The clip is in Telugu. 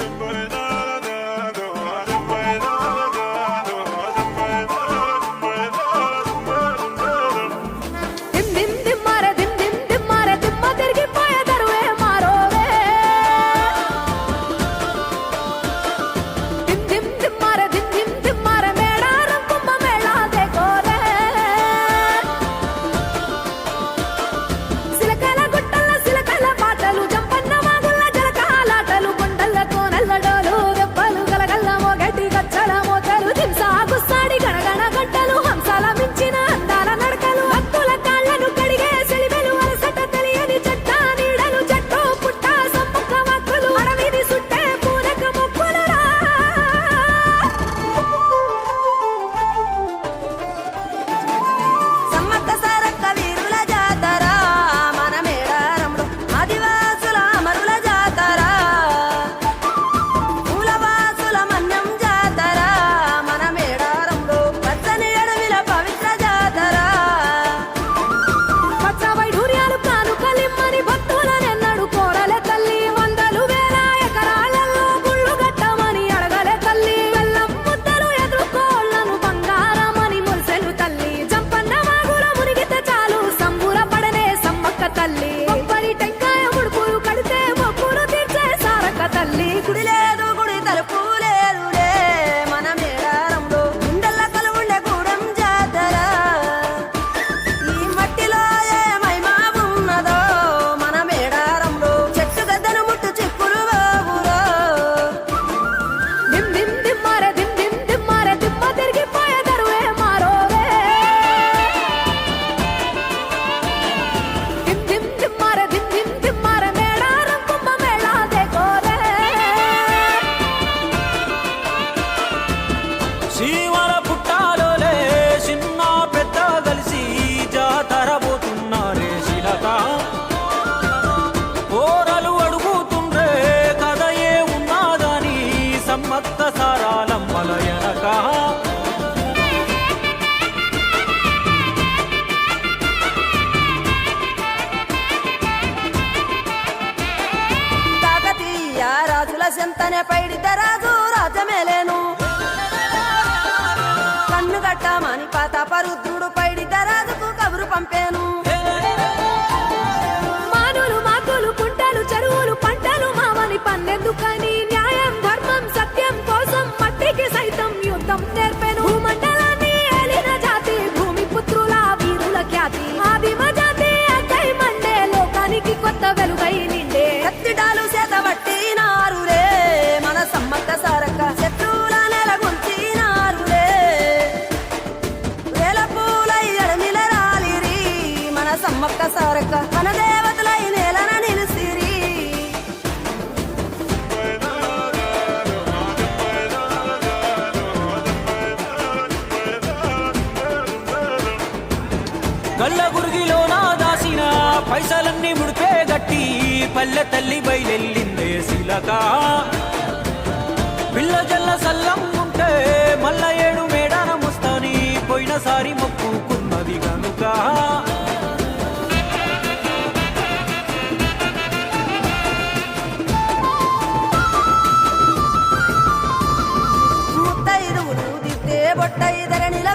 somebody കുടിലേ రాజుల సింతనే పైడితే రాజు రాజమేలేను కన్ను గట్టమని పాత పరుద్రుడు పైడితే రాజుకు కబురు పంపాను. దొరక వనదేవతలై నేలన నిలిసిరి. గళ్ళ గురిగిలో నా దాసిన పైసలన్నీ ముడిపే గట్టి పల్లె తల్లి బయలెల్లిందే శిలక. పిల్ల జల్ల సల్లం ఉంటే మల్ల ఏడు మేడాన ముస్తాని పోయినసారి మొక్క ಧರಣಿಲ